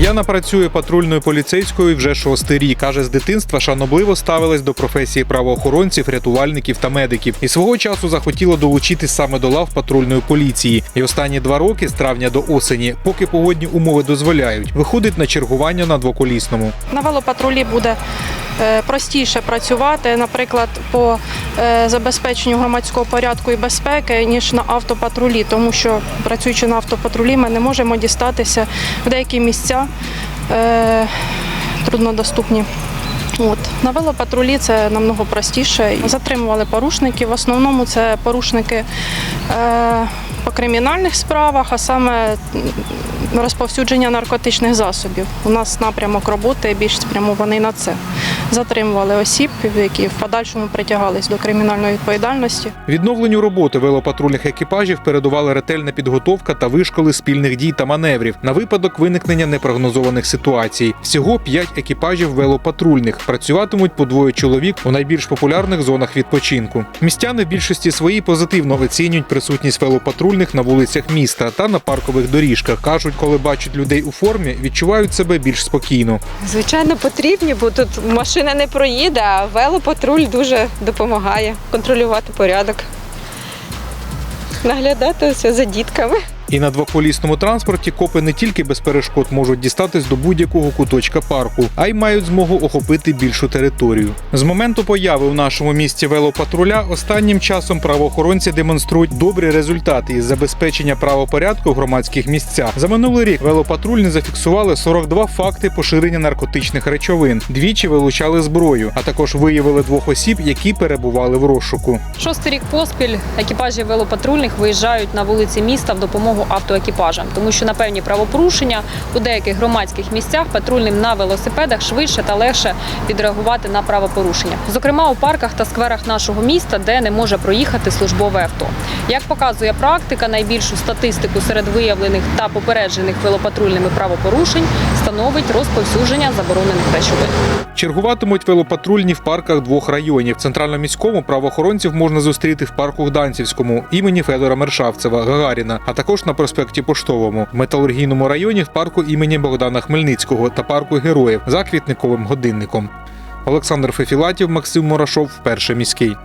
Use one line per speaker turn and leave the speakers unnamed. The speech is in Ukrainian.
Яна працює патрульною поліцейською вже шостий рік. Каже, з дитинства шанобливо ставилась до професії правоохоронців, рятувальників та медиків. І свого часу захотіла долучитись саме до лав патрульної поліції. І останні два роки, з травня до осені, поки погодні умови дозволяють, виходить на чергування на двоколісному.
На велопатрулі буде простіше працювати, наприклад, по е, забезпеченню громадського порядку і безпеки, ніж на автопатрулі, тому що працюючи на автопатрулі, ми не можемо дістатися в деякі місця е, труднодоступні. От. На велопатрулі це намного простіше. Затримували порушників. В основному це порушники е, по кримінальних справах, а саме розповсюдження наркотичних засобів. У нас напрямок роботи більш спрямований на це. Затримували осіб, які в подальшому притягались до кримінальної відповідальності.
Відновленню роботи велопатрульних екіпажів передувала ретельна підготовка та вишколи спільних дій та маневрів на випадок виникнення непрогнозованих ситуацій. Всього п'ять екіпажів велопатрульних працюватимуть по двоє чоловік у найбільш популярних зонах відпочинку. Містяни в більшості своїй позитивно оцінюють присутність велопатрульних на вулицях міста та на паркових доріжках. кажуть, коли бачать людей у формі, відчувають себе більш спокійно.
Звичайно, потрібні, бо тут машина не проїде, а велопатруль дуже допомагає контролювати порядок, наглядати все за дітками.
І на двоколісному транспорті копи не тільки без перешкод можуть дістатись до будь-якого куточка парку, а й мають змогу охопити більшу територію. З моменту появи у нашому місті велопатруля останнім часом правоохоронці демонструють добрі результати із забезпечення правопорядку в громадських місцях. За минулий рік велопатрульні зафіксували 42 факти поширення наркотичних речовин. Двічі вилучали зброю, а також виявили двох осіб, які перебували в розшуку.
Шостий рік поспіль екіпажі велопатрульних виїжджають на вулиці міста в допомогу автоекіпажам, тому що на певні правопорушення у деяких громадських місцях патрульним на велосипедах швидше та легше відреагувати на правопорушення, зокрема у парках та скверах нашого міста, де не може проїхати службове авто. Як показує практика, найбільшу статистику серед виявлених та попереджених велопатрульними правопорушень становить розповсюдження заборонених речовин.
Чергуватимуть велопатрульні в парках двох районів. Центрально-міському правоохоронців можна зустріти в парку Гданцівському імені Федора Мершавцева Гагаріна, а також на проспекті Поштовому, в металургійному районі в парку імені Богдана Хмельницького та парку Героїв за квітниковим годинником. Олександр Фефілатів, Максим Мурашов, перший міський.